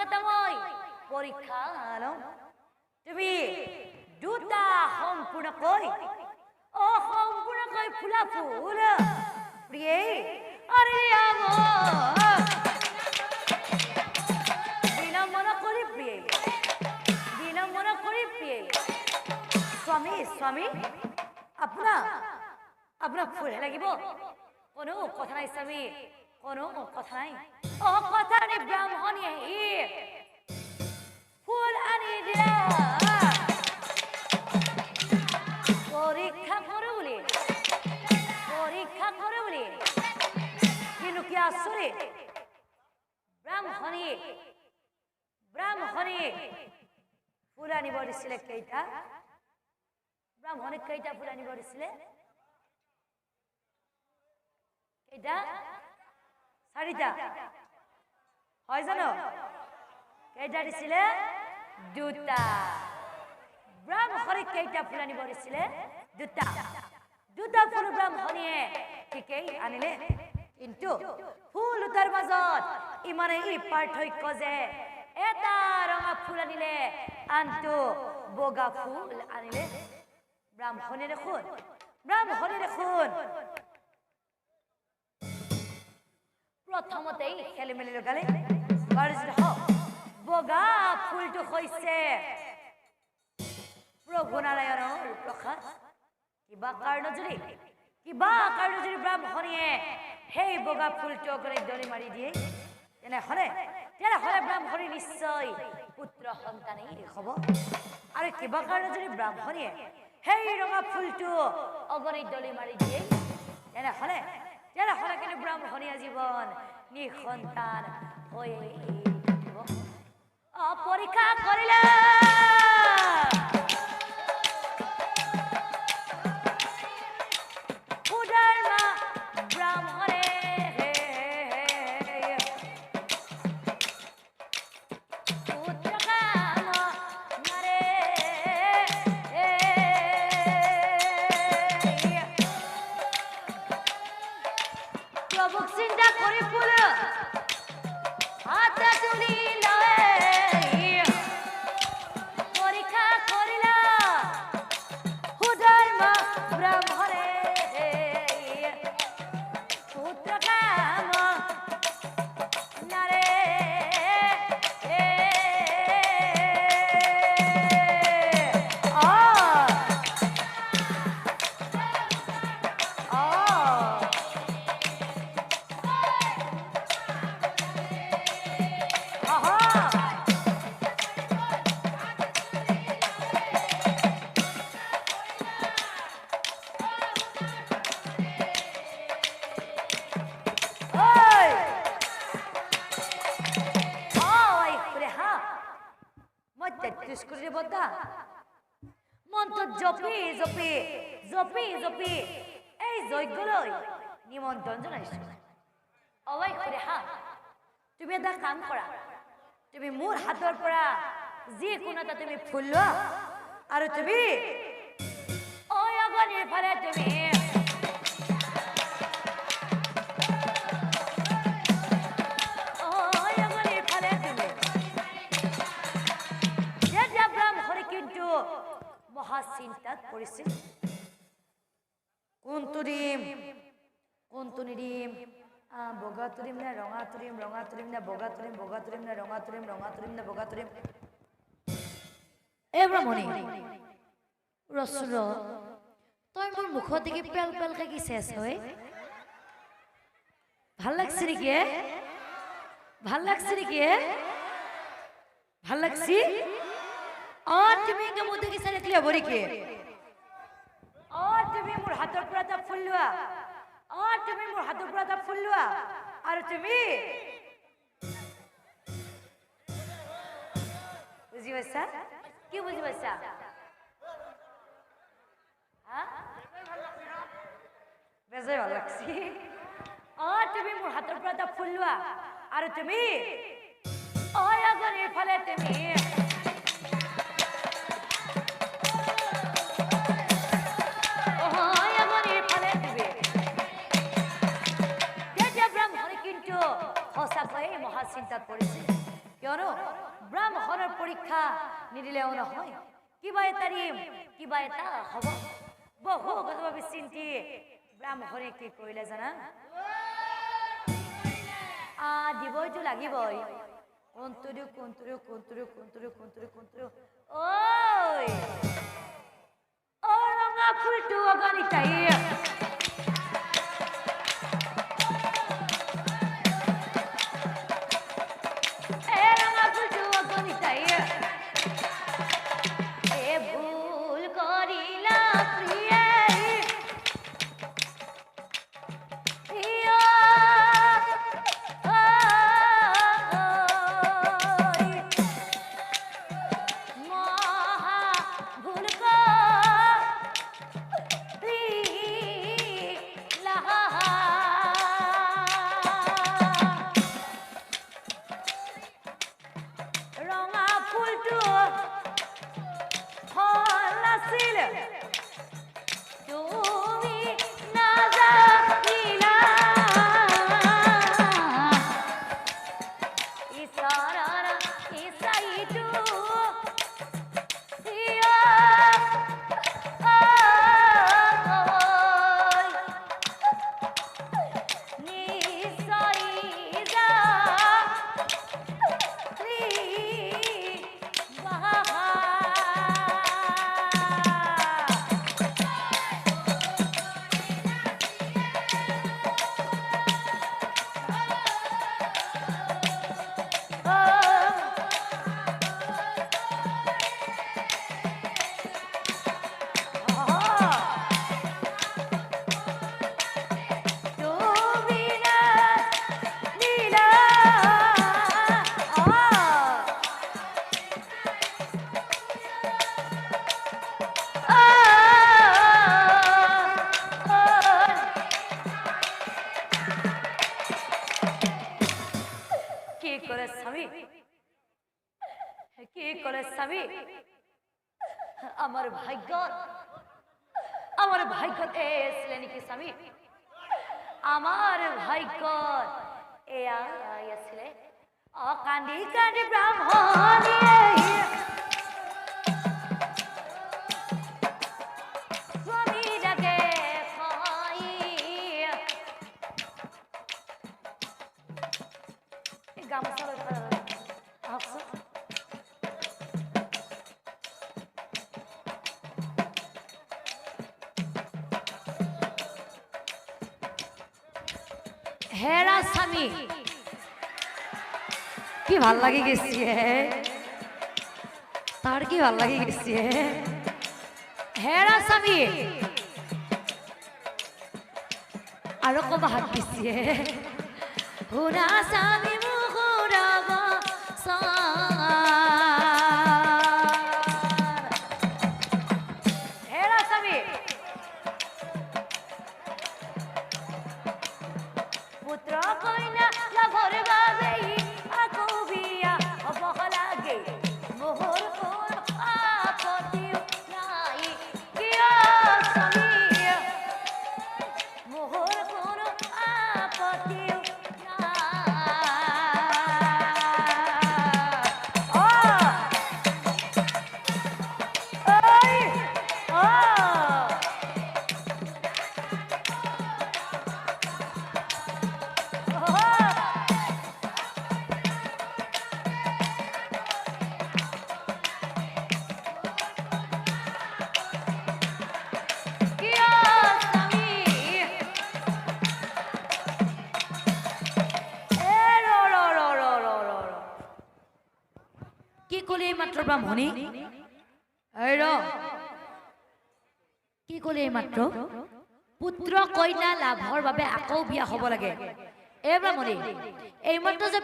কথা মই পৰীক্ষা তুমি দুটা সম্পূৰ্ণকৈ অসম্পূৰ্ণকৈ ফুলা ফুল? প্ৰিয়ে আৰে আমার বিনম্বনা কৰি প্ৰিয়ে বিনম্বনা কৰি প্ৰিয়ে স্বামী স্বামী আপোনাক আপোনাক ফুলহে লাগিব? কোনো কথা নাই স্বামী। কোনো কথা নাই অ কথা ব্ৰাহ্মণী আহি ফুল আনি দিয়া। পৰীক্ষা কৰোঁ বুলি। পৰীক্ষা কৰোঁ বুলি। কিন্তু কি আচৰিত ব্ৰাহ্মণী ব্ৰাহ্মণী ফুল আনিব দিছিলে কেইটা? ব্ৰাহ্মণীক কেইটা ফুল আনিব দিছিলে কেইটা? চাৰিটা হয় জানো? কেইটা দিছিলে? দুটা। ব্ৰাহ্মণীক কেইটা ফুল আনিব দিছিলে? দুটা। দুটা ফুল ব্ৰাহ্মণীয়ে ঠিকেই আনিলে। কিন্তু ফুল দুটাৰ মাজত ইমানে ই পাৰ্থক্য যে এটা ৰঙা ফুল আনিলে আনটো বগা ফুল আনিলে। ব্ৰাহ্মণে দেখোন ব্ৰাহ্মণে দেখোন প্ৰথমতেই খেলি লগালে তাৰপিছত বগা ফুলটো হৈছে প্ৰভু নাৰায়ণৰ প্ৰসাদ কিবা কাৰণ যদি কিবা কাৰণ যদি ব্ৰাহ্মণীয়ে সেই বগা ফুলটো অগ্নি দলি মাৰি দিয়ে। তেনেহ'লে তেনেহ'লে ব্ৰাহ্মণী নিশ্চয় পুত্ৰ সন্তানেই হ'ব। আৰু কিবা কাৰণে যদি ব্ৰাহ্মণীয়ে সেই ৰঙা ফুলটো অগ্নি দলি মাৰি দিয়ে। তেনেহ'লে তেনেহ'লে কিন্তু ব্রাহ্মণীয় জীৱন নিঃসন্তান হৈ থাকিব অ করে ফুল মই তেত্ৰিশ কোটি বদ্দা মন্ত্ৰ জপি জপি জপি জপি এই যজ্ঞলৈ নিমন্ত্ৰণ জনাইছো অৱাই খুৰে তুমি এটা কাম কৰা তুমি মোৰ হাতৰ পৰা যিকোনো এটা তুমি ফুল লোৱা আৰু তুমি ঐ অগনিৰ ফালে তুমি মহাচিন্তাত পৰিছিল কোনটো দিম কোনটো নিদিম বগা তুৰিম নে, ৰঙা তুৰিম ৰঙা তুৰিম নে, বগা তুৰিম বগা তুৰিম নে, ৰঙা তুৰিম ৰঙা তুৰিম নে, বগা তুৰিম এ ব্ৰাহ্মণী ৰচুৰ তই মোৰ মুখত দেখি পেল পেলকে কি চেচ হয় ভালো লাগছে নেকি ভালো লাগছে নেকি ভালো লাগছি? হ'ব নেকি অ তুমি মোৰ হাতৰ পৰা এটা ফুল লোৱা অ তুমি মোৰ হাতৰ পৰা এটা ফুল লোৱা আৰু তুমি বুজি পাইছা কি পাইছা হা? বেজাই ভালো লাগছি অ তুমি মোৰ হাতৰ পৰা এটা ফুল লোৱা আৰু তুমি পৰীক্ষা নিদিলেও নহয় কিবা এটা দিম কিবা এটা হ'ব বহু কি জানা আ দিবইতো লাগিবই কোনটো দিওঁ কোনটো দিওঁ কোনটো দিওঁ কোনটো দিওঁ কোনটো দিওঁ কোনটো দিওঁ ঐ অ ৰঙা ফুলটো ভাগ্য আমার ভাগ্য এসলে নাকি স্বামী? আমার ভাগ্য এ আসলে অকান্দি কান্দি খাই। এই গামোচা লৈ হেৰা স্বামী। কি ভালো লাগি গেছি তার কি ভালো লাগি গেছি হেরা স্বামী। আৰু কবা হাত দিছি হুনা স্বামী কলি এই মাত্ৰ ব্ৰাহ্মণী? ৰ কি কলি এই মাত্ৰ? পুত্ৰ কইনা লাভৰ বাবে আকৌ বিয়া হ'ব লাগে। এই ব্ৰাহ্মণী এই মাত্ৰ যে